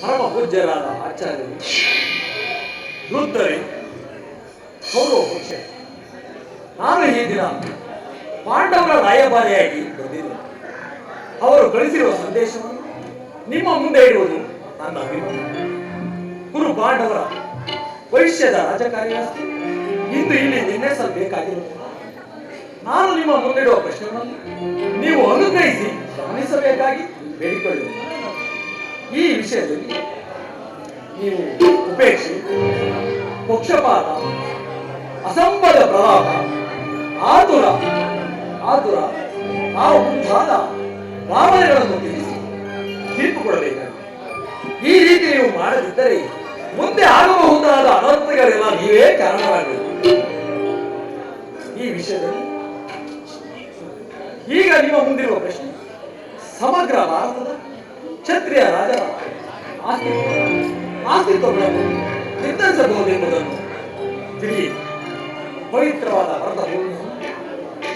ಪರಮ ಪೂಜ್ಯರಾದ ಆಚಾರ್ಯರು. ವೃದ್ಧರೇ ಗೌರವ ಪಕ್ಷ ನಾನು ಈ ದಿನ ಪಾಂಡವರ ರಾಯಭಾರಿಯಾಗಿ ಬಂದಿದ್ದೆ ಅವರು ಕಳಿಸಿರುವ ಸಂದೇಶವನ್ನು ನಿಮ್ಮ ಮುಂದೆ ಇಡುವುದು ನನ್ನ ಅಭಿಮಾನ ಗುರು ಪಾಂಡವರ ಭವಿಷ್ಯದ ರಾಜಕಾರ್ಯಾಸ್ತಿ ಇಂದು ಇಲ್ಲಿ ನಿರ್ಣಯಿಸಬೇಕಾಗಿರುತ್ತದೆ ನಾನು ನಿಮ್ಮ ಮುಂದಿಡುವ ಪ್ರಶ್ನೆಗಳನ್ನು ನೀವು ಅನುಗ್ರಹಿಸಿ ಗಮನಿಸಬೇಕಾಗಿ ಬೇಡಿಕೊಳ್ಳುವುದು ಈ ವಿಷಯದಲ್ಲಿ ನೀವು ಉಪೇಕ್ಷೆ ಪಕ್ಷಪಾತ ಅಸಂಬದ ಪ್ರಲಾಪ ಆತುರ ಆತುರ, ಆ ಮುಂತಾದ ಭಾವನೆಗಳನ್ನು ತಿಳಿಸಿ ತೀರ್ಪು ಕೊಡಬೇಕಾಗಿದೆ ಈ ರೀತಿ ನೀವು ಮಾಡದಿದ್ದರೆ ಮುಂದೆ ಆಗಬಹುದಾದ ಅನರ್ಥಗಳೆಲ್ಲ ನೀವೇ ಕಾರಣವಾಗಬೇಕು ಈ ವಿಷಯದಲ್ಲಿ ಈಗ ನಿಮ್ಮ ಮುಂದಿರುವ ಪ್ರಶ್ನೆ ಸಮಗ್ರ ಭಾರತದ ಕ್ಷತ್ರಿಯ ರಾಜರ ಆಸ್ತಿತ್ವಗಳನ್ನು ಆಸ್ತಿತ್ವಗಳನ್ನು ನಿರ್ಧರಿಸಬಹುದೆಂಬುದನ್ನು ತಿಳಿ ಪವಿತ್ರವಾದ ಭೂಮಿಯನ್ನು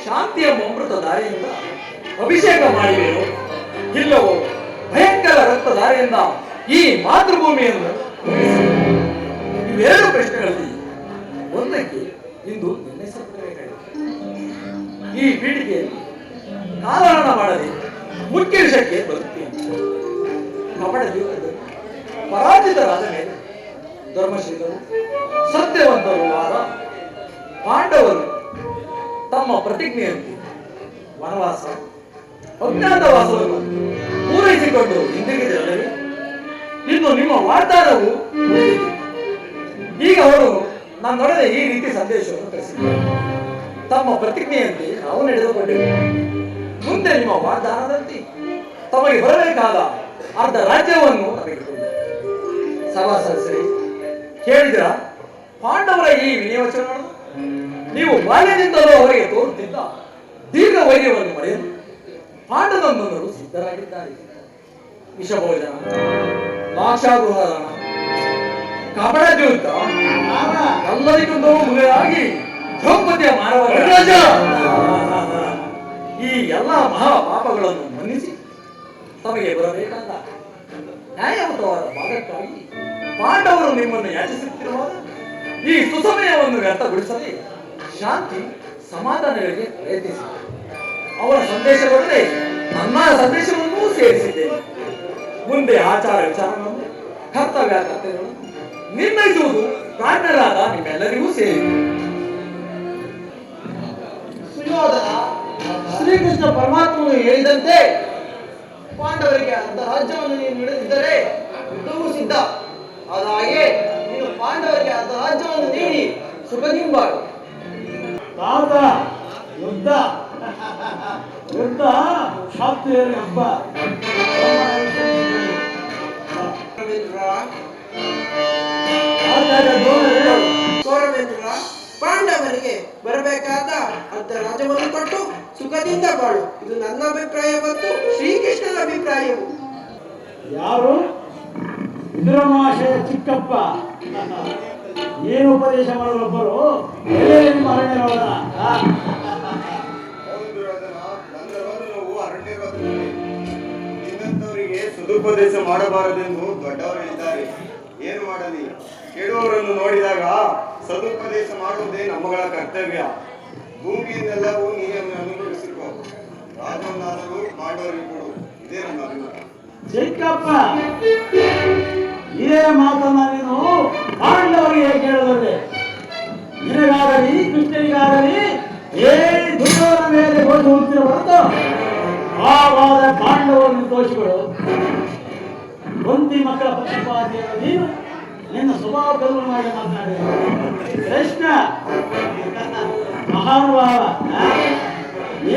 ಶಾಂತಿಯ ಅಮೃತ ದಾರಿಯಿಂದ ಅಭಿಷೇಕ ಮಾಡಿವೆಯೋ ಇಲ್ಲವೋ ಭಯಂಕರ ರಕ್ತಧಾರೆಯಿಂದ ಈ ಮಾತೃಭೂಮಿಯನ್ನು? ಇವೆರಡು ಪ್ರಶ್ನೆಗಳಲ್ಲಿ ಒಂದಕ್ಕೆ ಇಂದು ಈ ಪೀಳಿಗೆಯಲ್ಲಿ ಕಾಲಹರಣ ಮಾಡದೆ ಮುಖ್ಯ ವಿಷಯಕ್ಕೆ ಬರುತ್ತೇನೆ. ಕಪಟ ಜೀವನದಲ್ಲಿ ಪರಾಜಿತರಾದ ಮೇಲೆ ಧರ್ಮಶೀಲರು, ಸತ್ಯವಂತರು ಆದ ಪಾಂಡವರು ತಮ್ಮ ಪ್ರತಿಜ್ಞೆಯಂತೆ ವನವಾಸ ಅಜ್ಞಾತವಾಸವನ್ನು ಪೂರೈಸಿಕೊಂಡು ಹಿಂದಿರುಗಿದರಲ್ಲವೇ? ಇನ್ನು ನಿಮ್ಮ ವಾಗ್ದಾನವು. ಈಗ ಅವರು ನನ್ನೊಡನೆ ಈ ರೀತಿ ಸಂದೇಶವನ್ನು ಕಳಿಸಿದ್ದಾರೆ. ತಮ್ಮ ಪ್ರತಿಜ್ಞೆಯಂತೆ ನಾವು ನಡೆದುಕೊಂಡೆವು ಮುಂದೆ ನಿಮ್ಮ ವಾಗ್ದಾನದಂತೆ ತಮಗೆ ಬರಬೇಕಾದ ಅರ್ಧ ರಾಜ್ಯವನ್ನು ಸಭಾ ಸದಸ್ಯರಿ ಕೇಳಿದ್ರ ಪಾಂಡವರ ಈ ವಿನಿಯೋಚನೆಗಳನ್ನು ನೀವು ಬಾಲ್ಯದಿಂದಲೂ ಅವರಿಗೆ ತೋರುತ್ತಿದ್ದ ದೀರ್ಘ ವೈರ್ಯವನ್ನು ಮರೆಯಲು ಪಾಂಡವಂತರು ಸಿದ್ಧರಾಗಿದ್ದಾರೆ. ವಿಷಭೋಜನ ಲಾಕ್ಷಾಗೃಹದಾನ ಕಪಡ ಯುದ್ಧ ಎಲ್ಲರಿಗೊಂದು ಮುಗಿದಾಗಿ ದ್ರೌಪದಿಯ ಮಾನವ ರಾಜ! ಈ ಎಲ್ಲ ಮಹಾ ಪಾಪಗಳನ್ನು ಮನ್ನಿಸಿ ತಮಗೆ ಬರಬೇಕಾದ ನ್ಯಾಯಯುತವಾದ ಭಾಗಕ್ಕಾಗಿ ಪಾಂಡವರು ನಿಮ್ಮನ್ನು ಯಾಚಿಸುತ್ತಿರುವಾಗ ಈ ಸುಸಮಯವನ್ನು ವ್ಯರ್ಥಗೊಳಿಸದೆ ಶಾಂತಿ ಸಮಾಧಾನಗಳಿಗೆ ಪ್ರಯತ್ನಿಸಿ ಅವರ ಸಂದೇಶಗಳನ್ನೇ ನನ್ನ ಸಂದೇಶವನ್ನು ಸೇರಿಸಿದ್ದೇನೆ. ಮುಂದೆ ಆಚಾರ ವಿಚಾರಗಳನ್ನು, ಕರ್ತವ್ಯ ಕರ್ತವ್ಯಗಳನ್ನು ನಿರ್ಣಯಿಸುವುದು ಪ್ರಾಣರಾದ ನಿಮ್ಮೆಲ್ಲರಿಗೂ ಸೇರಿದೆ. ಶ್ರೀಕೃಷ್ಣ ಪರಮಾತ್ಮನು ಹೇಳಿದಂತೆ ಪಾಂಡವರಿಗೆ ಅಂತ ರಾಜ್ಯವನ್ನು ನೀನು ನೀಡದಿದ್ದರೆ ಯುದ್ಧವೂ ಸಿದ್ಧ. ಅದಾಗೆ ಹಾಗೆ ನೀನು ಪಾಂಡವರಿಗೆ ಅಂತ ರಾಜ್ಯವನ್ನು ನೀಡಿ ಸುಖದಿಂಬಾಡು ತಾತ ಯುದ್ಧ ಯುದ್ಧ ಶಾಸ್ತ್ರೀಯರ ಹಬ್ಬ ಸೌರಭೇಂದ್ರ. ಪಾಂಡವರಿಗೆ ಬರಬೇಕಾದ ಅರ್ಧ ರಾಜ್ಯವನ್ನು ಕೊಟ್ಟು ಸುಖದಿಂದ ಬಾಳು. ಇದು ನನ್ನ ಅಭಿಪ್ರಾಯ ಮತ್ತು ಶ್ರೀಕೃಷ್ಣನ ಅಭಿಪ್ರಾಯವು ಯಾರು? ಇಂದ್ರಮಾಶಯ ಚಿಕ್ಕಪ್ಪ. ಏನು ಉಪದೇಶ ಮಾಡಲೊಬ್ಬರು ಅರಣ್ಯರವರ ನಿನ್ನಂತವರಿಗೆ ಸದುಪದೇಶ ಮಾಡಬಾರದೆಂದು ದೊಡ್ಡವರು ಹೇಳಿದ್ದಾರೆ. ಏನು ಮಾಡಲಿ? ಕೇಳುವವರನ್ನು ನೋಡಿದಾಗ ಸದುಪದೇಶ ಮಾಡುವುದೇ ನಮ್ಮಗಳ ಕರ್ತವ್ಯ. ಭೂಮಿಯನ್ನೆಲ್ಲವೂ ನೀನೇ ಅನುಭವಿಸಿರುವ ರಾಜವನ್ನಾದರೂ ಮಾಡುವವರಿಗೆ ಕೊಡು ಇದೇ ನನ್ನ ಅಭಿಮತ ಚಿಕ್ಕಪ್ಪ, ಇದೇ ಮಾತನ್ನ ನೀನು ಪಾಂಡವರಿಗೆ ಕೇಳಿದರೆ ನಿನಗಾಗಲಿ, ಕೃಷ್ಣನಿಗಾಗಲಿ ಏ ದುರ್ಗದ ಮೇಲೆ ಹೋಗಿ ಹೊಂದಿರ ಹೊರತು ಆವಾದ ಪಾಂಡವರನ್ನು ದೋಷಿಗಳು ಒಂದಿ ಮಕ್ಕಳ ಪಕ್ಷಪಾತಿಯಾದ ನೀನು ನಿನ್ನ ಸ್ವಭಾವ ಮಾಡಿ ಮಾತನಾಡಿ ಕೃಷ್ಣ ಮಹಾನುಭಾವ.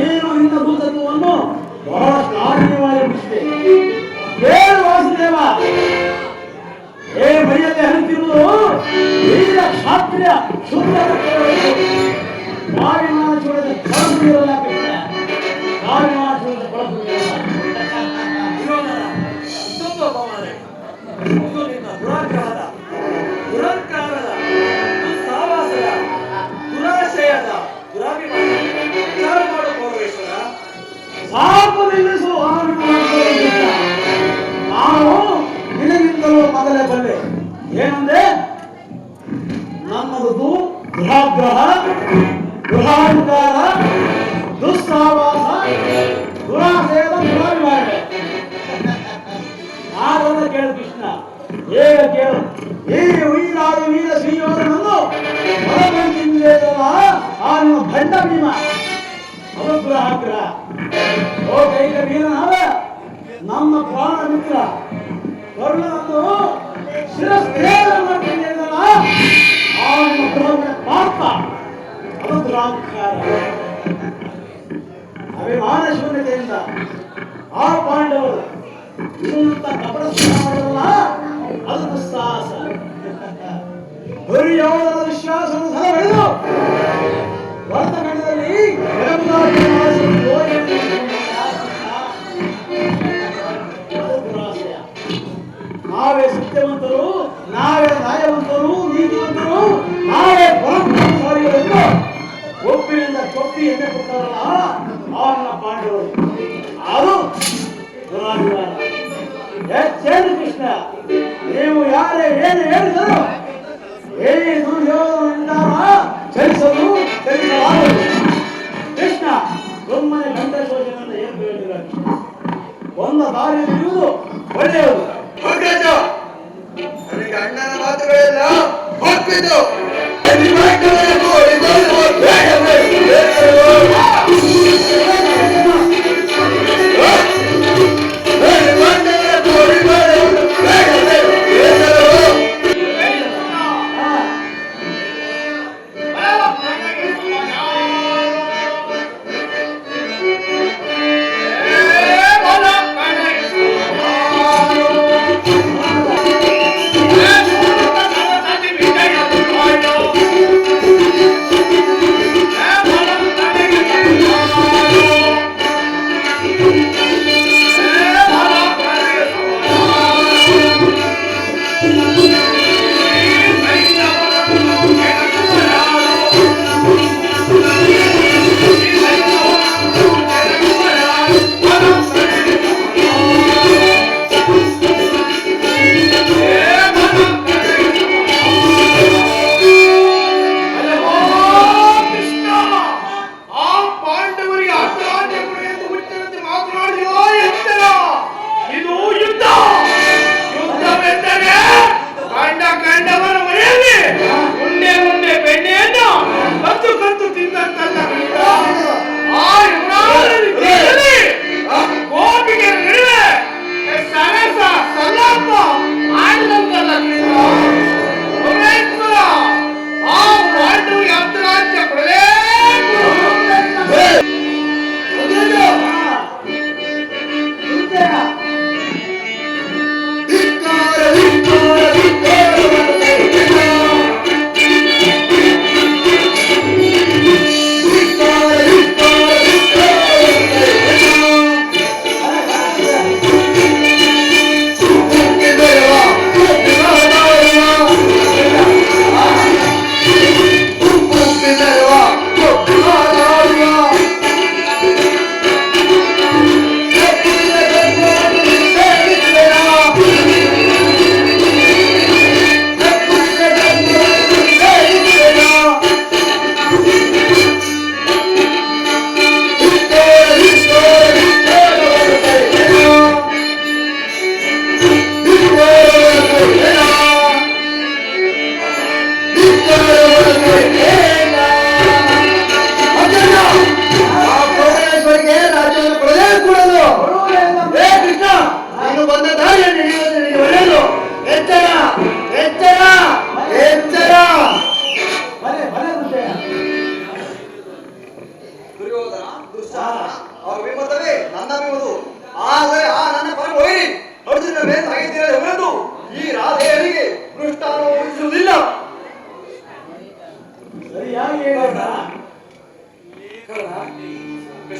ಏನು ನೀನು ಭೂತತ್ವವನ್ನು? ಬಹಳ ಕಾರಣವಾಗಿ ಬಿಟ್ಟಿದೆ ಹೇಳು ವಾಸುದೇವ. ಏ ಮೈಯಲ್ಲಿ ಹರಿತಿರುವುದು ವೀರ ಕ್ಷಾತ್ರಿಯ ಶುದ್ಧ ಕಾವಿನ ಚೂಡದ ನಿನಗಿಂತಲೂ ಬಲ್ಲೆ ಬಲ್ಲೆ ಏನಂದೆ ನಮ್ಮದು ಗೃಹಾಗ್ರಹ ಗೃಹಾಂಕಾರ ದುಸ್ಸಾವಾಸ ದುರಾಸೆಯದ ದುರಾಭಿಮಾನ ನಾರನ್ನ ಕೇಳು ಕೃಷ್ಣ. ಹೇಗ ಕೇಳು. ಈ ವೀರಾದಿ ವೀರ ಶ್ರೀಯೋಧನನ್ನು ಹೊರಬಂದಿದ್ದೇದಲ್ಲ ಆ ನಿಮ್ಮ ಭಂಡ ಭೀಮ. ಅನುಗ್ರಹಾಗ್ರಹ ಓ ವೀರನಾದ, ನಮ್ಮ ಪ್ರಾಣ ಮಿತ್ರ. ಕರುಣವನ್ನು ಅಭಿಮಾನ ಶೂನ್ಯತೆಯಿಂದ ಆ ಪಾಂಡವರು ಇಂಥ ಕಪಟ ಸ್ಥಾನವಲ್ಲ ಅದು ಸಾಹಸ ದುರ್ಯೋಧನ ವಿಶ್ವಾಸವನ್ನು ಸಹ ಬೆಳೆದು ಸತ್ಯವಂತರು ನಾವೇ ನ್ಯಾಯವಂತರು, ನೀತಿವಂತರು, ನಾವೇ ಪರಮಸಾರಿಗಳೆಂದು ಒಪ್ಪಿನಿಂದ ಕೊಪ್ಪಿ ಎಣ್ಣೆ ಕೊಡ್ತಾರಲ್ಲ ಅವನ್ನ ಪಾಂಡವರು. ಅದು ಹೆಚ್ಚೇನು ಕೃಷ್ಣ, ನೀವು ಯಾರೇ ಏನು ಹೇಳಿದರು, ಏನು ದುರ್ಯೋಧನ ಚಲಿಸಲು ಚಲಿಸಲಾಗದು ಕೃಷ್ಣ ಸುಮ್ಮನೆ ಗಂಡ ಶೋಷಣೆಯಿಂದ ಏನು ಬೇಡಿಲ್ಲ ಒಂದು ದಾರಿಯಲ್ಲಿ ಒಳ್ಳೆಯದು. ನನಗೆ ಅಣ್ಣನ ಮಾತುಗಳೆಲ್ಲ ಒಪ್ಪಿತು ಆ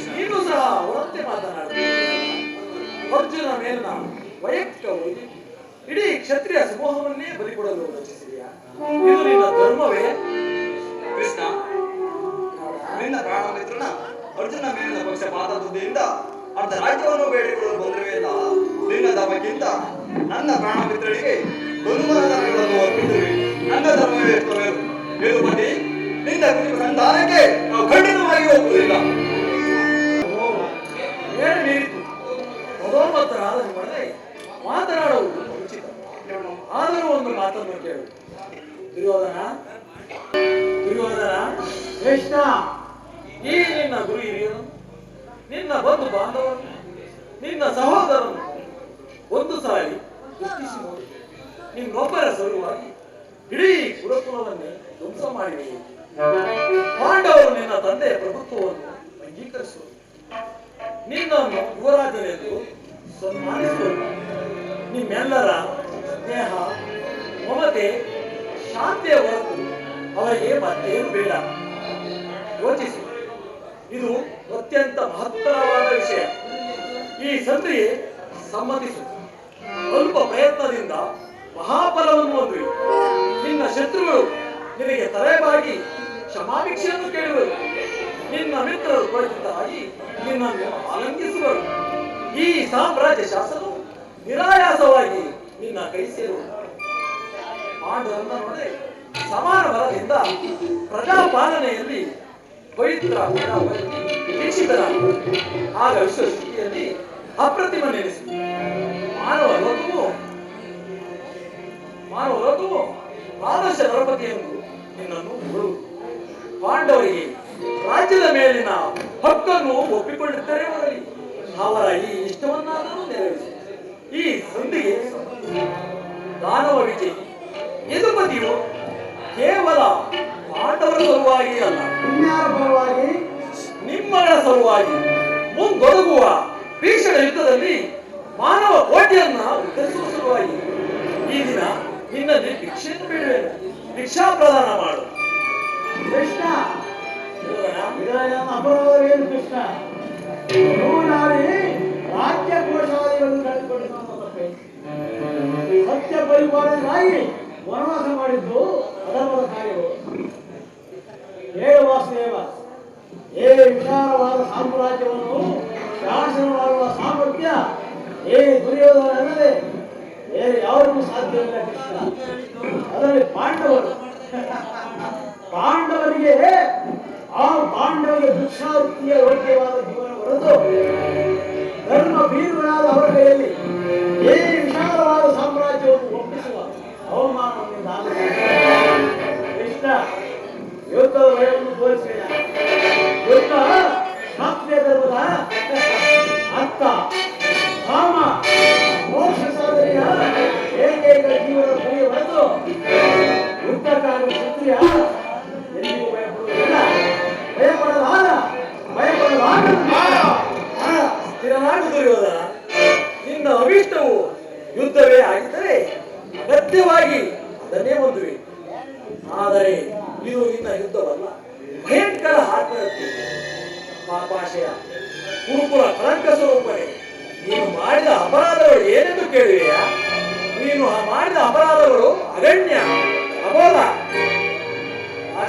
ನೀನು ಸಹ ಅವರಂತೆ ಮಾತನಾಡುತ್ತೀಯ ಅರ್ಜುನ ಮೇಲಿನ ವೈಯಕ್ತಿಕ ವೈದ್ಯ ಇಡೀ ಕ್ಷತ್ರಿಯ ಸಮೂಹವನ್ನೇ ಬಲಿಕೊಡಲು ರಚಿಸಿದೆಯಾ ಇದು ನಿನ್ನ ಧರ್ಮವೇ ಕೃಷ್ಣ ನಿನ್ನ ಪ್ರಾಣ ಮಿತ್ರನ ಅರ್ಜುನ ಮೇಲಿನ ಪಕ್ಷಪಾತ ಬುದ್ಧಿಯಿಂದ ಅರ್ಧ ರಾಜ್ಯವನ್ನು ಬೇಡಿಕೊಳ್ಳಲು ಇಲ್ಲ ನಿನ್ನ ದಮಕ್ಕಿಂತ ನನ್ನ ಪ್ರಾಣ ಮಿತ್ರರಿಗೆ ಧರ್ಮಗಳನ್ನು ಅರ್ಪಿಸುವೆ ನನ್ನ ಧರ್ಮವೇ ಎಷ್ಟೋ ಮೇಲು ನಿನ್ನ ಕುಟುಂಬ ಸಂತಾನಕ್ಕೆ ನಾವು ಖಂಡಿತವಾಗಿ ಹೋಗುವುದಿಲ್ಲ. ಏನು ಮದೋನ್ಮತ್ತರಾದ ನಿಮ್ಮೊಡನೆ ಮಾತನಾಡುವುದು ಉಚಿತ. ಆದರೂ ಒಂದು ಮಾತನ್ನು ಕೇಳು. ದುರ್ಯೋಧನ ದುರ್ಯೋಧನ, ಕೃಷ್ಣ, ಈ ನಿನ್ನ ಗುರು ಹಿರಿಯನು, ನಿನ್ನ ಬಂಧು ಬಾಂಧವರು, ನಿನ್ನ ಸಹೋದರನು, ಒಂದು ಸಾರಿ ನೋಡಿ. ನಿನ್ನೊಬ್ಬರ ಸಲುವಾಗಿ ಇಡೀ ಗುರುಕುಲವನ್ನೇ ಧ್ವಂಸ ಮಾಡಿವೆ ಪಾಂಡವರು ನಿನ್ನ ತಂದೆಯ ಪ್ರಭುತ್ವವನ್ನು ಅಂಗೀಕರಿಸುವ ನಿನ್ನನ್ನು ಯುವರಾಜನೆಂದು ಸನ್ಮಾನಿಸುವ ನಿಮ್ಮೆಲ್ಲರ ಸ್ನೇಹ, ಮಮತೆ, ಶಾಂತಿಯ ಹೊರತು ಅವರಿಗೆ ಮತ್ತೇನು ಬೇಡ. ಯೋಚಿಸಿ. ಇದು ಅತ್ಯಂತ ಮಹತ್ತರವಾದ ವಿಷಯ. ಈ ಸಂಧಿ ಸಮ್ಮತಿಸು. ಅಲ್ಪ ಪ್ರಯತ್ನದಿಂದ ಮಹಾಫಲವನ್ನು ಹೊಂದಿವೆ. ನಿನ್ನ ಶತ್ರುಗಳು ನಿನಗೆ ತಲೆಬಾಗಿ ಕ್ಷಮಾಭಿಕ್ಷೆಯನ್ನು ಕೇಳುವರು. ನಿನ್ನ ಮಿತ್ರರು ಪರಿಚಿತರಾಗಿ ನಿನ್ನನ್ನು ಆಲಂಗಿಸುವರು ಈ ಸಾಮ್ರಾಜ್ಯ ಶಾಸನವು ನಿರಾಯಾಸವಾಗಿ ನಿನ್ನ ಕೈ ಸೇರುವುದು ಪಾಂಡವರನ್ನ ನೋಡಿದ್ರೆ ಸಮಾನ ಬಲದಿಂದ ಪ್ರಜಾಪಾಲನೆಯಲ್ಲಿ ಪವಿತ್ರ ಆಗ ವಿಶ್ವಸ್ಥಿತಿಯಲ್ಲಿ ಅಪ್ರತಿಮ ನೆಲೆಸಿ ಮಾನವ ಲೋಕವು ಮಾನವ ಲೋಕವು ಆದರ್ಶ ಎಂದು ನಿನ್ನನ್ನು ಪಾಂಡವರಿಗೆ ರಾಜ್ಯದ ಮೇಲಿನ ಹಕ್ಕನ್ನು ಒಪ್ಪಿಕೊಳ್ಳುತ್ತಾರೆ ಹೋಗಲಿ. ಅವರ ಈ ಇಷ್ಟವನ್ನಾದರೂ ನೆರವೇರಿಸಿ. ಈ ಸಂಧಿಗೆ ದಾನವ ವಿಜಯ ಯದುಪತಿಯು ಕೇವಲ ಪಾಂಡವರ ಸಲುವಾಗಿ ಅಲ್ಲ. ಸಲುವಾಗಿ? ನಿಮ್ಮಗಳ ಸಲುವಾಗಿ ಮುಂದೊದಗುವ ಭೀಷಣ ಯುದ್ಧದಲ್ಲಿ ಮಾನವ ಕೋಟೆಯನ್ನ ಉತ್ತರಿಸುವ ಸಲುವಾಗಿ. ಈ ದಿನ ನಿನ್ನಲ್ಲಿ ಭಿಕ್ಷೆಯನ್ನು ಭಿಕ್ಷಾ ಪ್ರದಾನ ಮಾಡು. ಕೃಷ್ಣ. ಅಪರಾಧವೇನು ಕೃಷ್ಣ? ನಾಡಿ ರಾಜ್ಯ ಕೋಶಾದಿಗಳನ್ನು ಕಳೆದುಕೊಂಡು ಸತ್ಯ. ಪರಿಪಾಲನೆಗಾಗಿ ಮಾಡಿದ್ದು ಅಧರ್ಮದ ಕಾರ್ಯವು ಹೇಳು ವಾಸುದೇವ ಏ ವಿಶಾಲವಾದ ಸಾಮ್ರಾಜ್ಯವನ್ನು ಶಾಸನ ಮಾಡುವ ಸಾಮರ್ಥ್ಯ ಏ ದುರ್ಯೋಧನ ಅನ್ನದೆ ಬೇರೆ ಯಾರಿಗೂ ಕೃಷ್ಣ. ಅದರಲ್ಲಿ ಪಾಂಡವರು. ಪಾಂಡವರಿಗೆ, ಆ ಪಾಂಡವರ ಭಿಕ್ಷಾವೃತ್ತಿಯ ಯೋಗ್ಯವಾದ ಜೀವನ ಹೊರತು ಧರ್ಮ ಬೀರುಗಳಾದ ಅವರ ಕೈಯಲ್ಲಿ ಈ ವಿಶಾಲವಾದ ಸಾಮ್ರಾಜ್ಯವನ್ನು ಒಪ್ಪಿಸುವ ಅವಮಾನವನ್ನು ನಾನು ಕೃಷ್ಣ ಯುದ್ಧದ ಭಯವನ್ನು ತೋರಿಸಬೇಡ ಯುದ್ಧ ಶಾಸ್ತ್ರೀಯ ಧರ್ಮದ ಅರ್ಥ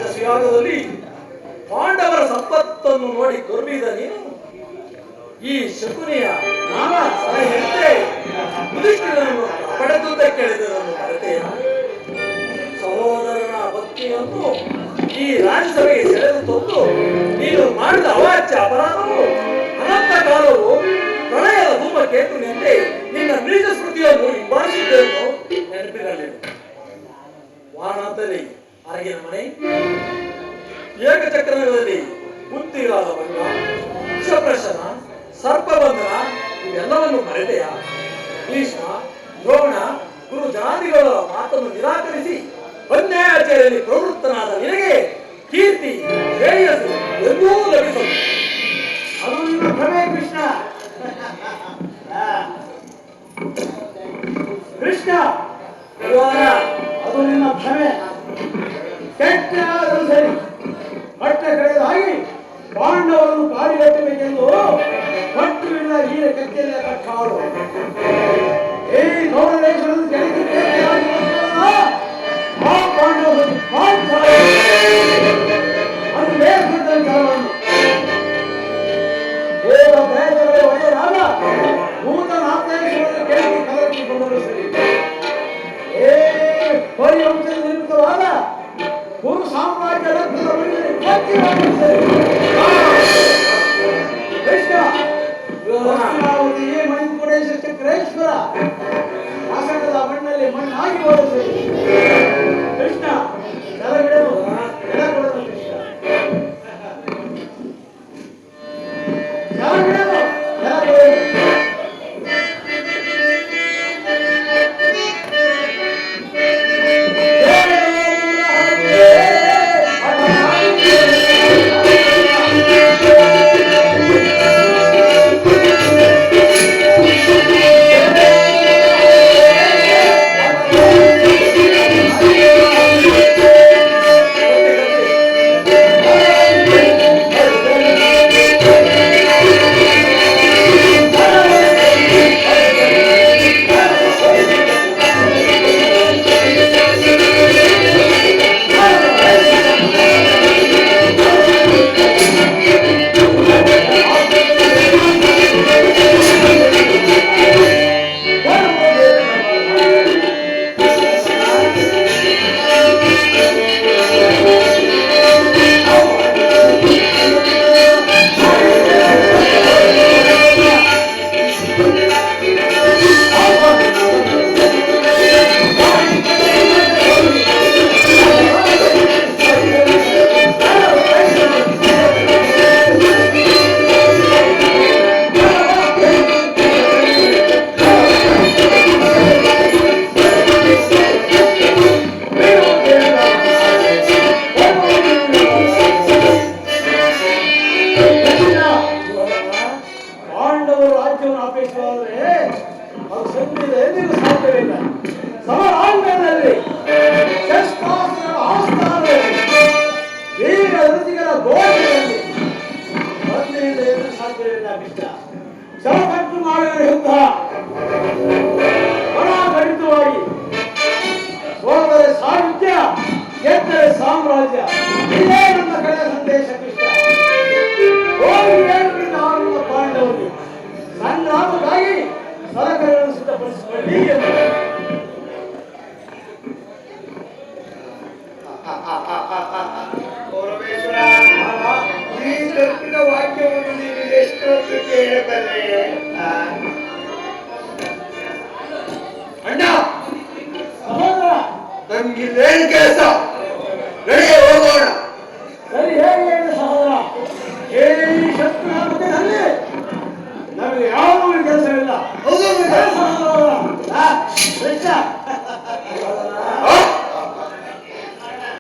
ರಾಜಸುಯಾಗದಲ್ಲಿ ಪಾಂಡವರ ಸಂಪತ್ತನ್ನು ನೋಡಿ ಕೊರ್ಬಿದ ನೀನು. ಈ ಶಕುನಿಯ ನಾಮ ಸಲಹೆಯಂತೆ ಯುಧಿಷ್ಠಿರನನ್ನು ಪಡೆದುದ ಕೇಳಿದನು ಮರೆತೆಯ ಸಹೋದರನ ಭಕ್ತಿಯನ್ನು ಈ ರಾಜ್ಯಸಭೆಗೆ ಸೆಳೆದು ತಂದು ನೀನು ಮಾಡಿದ ಅವಾಚ್ಯ ಅಪರಾಧವು ಅನಂತ ಕಾಲವು ಪ್ರಳಯದ ನಿಂತೆ ನಿನ್ನ ನೀಚ ಸ್ಮೃತಿಯನ್ನು ಹಿಂಬಾಲಿಸಿದ್ದನ್ನು ನೆನಪಿರಲಿ. ವಾರಣಾಂತದಲ್ಲಿ ಅರಗಿನ ಮನೆ ಏಕಚಕ್ರದಲ್ಲಿ ಕುಂತಿರಾದ ಭಂಗ ವಿಷಪ್ರಶನ, ಸರ್ಪಬಂಧನ, ಇವೆಲ್ಲವನ್ನು ಮರೆತೆಯ ಭೀಷ್ಮ, ದ್ರೋಣ, ಗುರು ಜನಾದಿಗಳ ಮಾತನ್ನು ನಿರಾಕರಿಸಿ ಅನ್ಯಾಯಾಚಾರ್ಯದಲ್ಲಿ ಪ್ರವೃತ್ತನಾದ ನಿನಗೆ ಕೀರ್ತಿ, ಶ್ರೇಯಸ್ಸು ಎಂದೂ ಲಭಿಸಲು ಅದು ನಿಮ್ಮ ಭ್ರಮೆ ಕೃಷ್ಣ ಕೃಷ್ಣ ಅದು ನಿಮ್ಮ ಭ್ರಮೆ ಕೆಟ್ಟಾದರೂ ಸರಿ ಕಟ್ಟ ಕಳೆದ ಹಾಗೆ ಪಾಂಡವರನ್ನು ಕಾಡಿಗಟ್ಟಬೇಕೆಂದು ಕಟ್ಟು ಹಿಡಿದ ಹೀರ ಕತ್ತಿಯಲ್ಲ ಕಟ್ಟಾಳು ಈ ಗೌರವೇಶ್ವರನ್ನು ಜನಕ್ಕೆ ಕೃಷ್ಣ ಹಸ್ತಿನಾವತಿಯೇ ರಾಜ್ಯವನ್ನು ಅಪೇಕ್ಷೆ ಅದು ಸಂಧಿದ ಎಂದಿಗೂ ಸಾಧ್ಯವಿಲ್ಲ ಸಮರಾಂಗಣದಲ್ಲಿ ಶಸ್ತ್ರಾಸ್ತ್ರಗಳ ವೀರ ಸಾಧ್ಯವಿಲ್ಲ ಯುದ್ಧ. ಸಾಮ್ರಾಜ್ಯ. ಇದೇ ನನ್ನ ಕಡೆಯ ಸಂದೇಶ Krishna. Olha a criança que está participando.